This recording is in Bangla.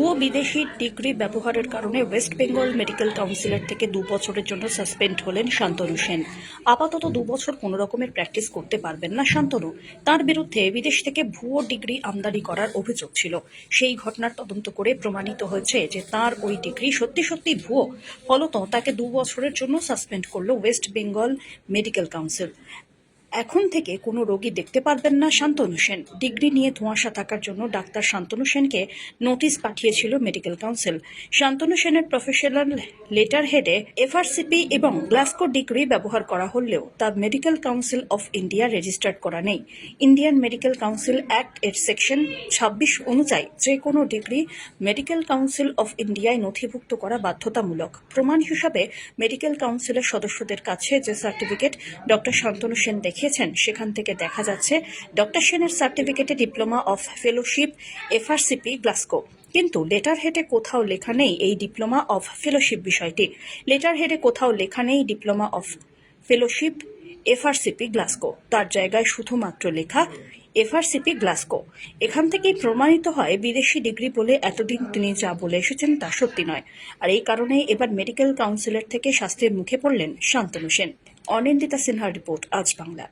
ভুয়ো বিদেশি ডিগ্রি ব্যবহারের কারণে ওয়েস্ট বেঙ্গল মেডিকেল কাউন্সিলের থেকে দু বছরের জন্য সাসপেন্ড হলেন শান্তনু সেন। আপাতত দু বছর কোনো রকমের প্র্যাকটিস করতে পারবেন না শান্তনু। তার বিরুদ্ধে বিদেশ থেকে ভুয়ো ডিগ্রি আমদানি করার অভিযোগ ছিল। সেই ঘটনার তদন্ত করে প্রমাণিত হয়েছে যে তার ওই ডিগ্রি সত্যি সত্যি ভুয়ো। ফলত তাকে দু বছরের জন্য সাসপেন্ড করল ওয়েস্ট বেঙ্গল মেডিকেল কাউন্সিল। এখন থেকে কোনো রোগী দেখতে পারবেন না শান্তনু সেন। ডিগ্রি নিয়ে ধোঁয়াশা থাকার জন্য ডাক্তার শান্তনু সেনকে নোটিশ পাঠিয়েছিল মেডিকেল কাউন্সিল। শান্তনু সেনের প্রফেশনাল লেটার হেডে এফআরসিপি এবং গ্লাসকো ডিগ্রি ব্যবহার করা হলেও তা Medical Council of India registered করা নেই। ইন্ডিয়ান মেডিকেল কাউন্সিল অ্যাক্ট এর সেকশন ছাব্বিশ অনুযায়ী যে কোনো ডিগ্রি মেডিকেল কাউন্সিল অফ ইন্ডিয়ায় নথিভুক্ত করা বাধ্যতামূলক। প্রমাণ হিসাবে মেডিকেল কাউন্সিলের সদস্যদের কাছে যে সার্টিফিকেট ডক্টর শান্তনু সেন দেখিয়েছেন, সেখান থেকে দেখা যাচ্ছে ডক্টর সেনের সার্টিফিকেটে diploma of fellowship, FRCP Glasgow কিন্তু লেটার হেডে কোথাও লেখা নেই এই ডিপ্লোমা অফ ফেলোশিপ বিষয়টি। লেটার হেডে কোথাও লেখা নেই diploma of fellowship, FRCP Glasgow তার জায়গায় শুধুমাত্র লেখা, এফআরসিপি গ্লাসকো এখান থেকেই প্রমাণিত হয় বিদেশি ডিগ্রি বলে এতদিন তিনি যা বলে এসেছেন তা সত্যি নয়। আর এই কারণে এবার মেডিকেল কাউন্সিলের থেকে শাস্তির মুখে পড়লেন শান্তনু সেন। অনিন্দিতা সিনহার রিপোর্ট আজ বাংলা।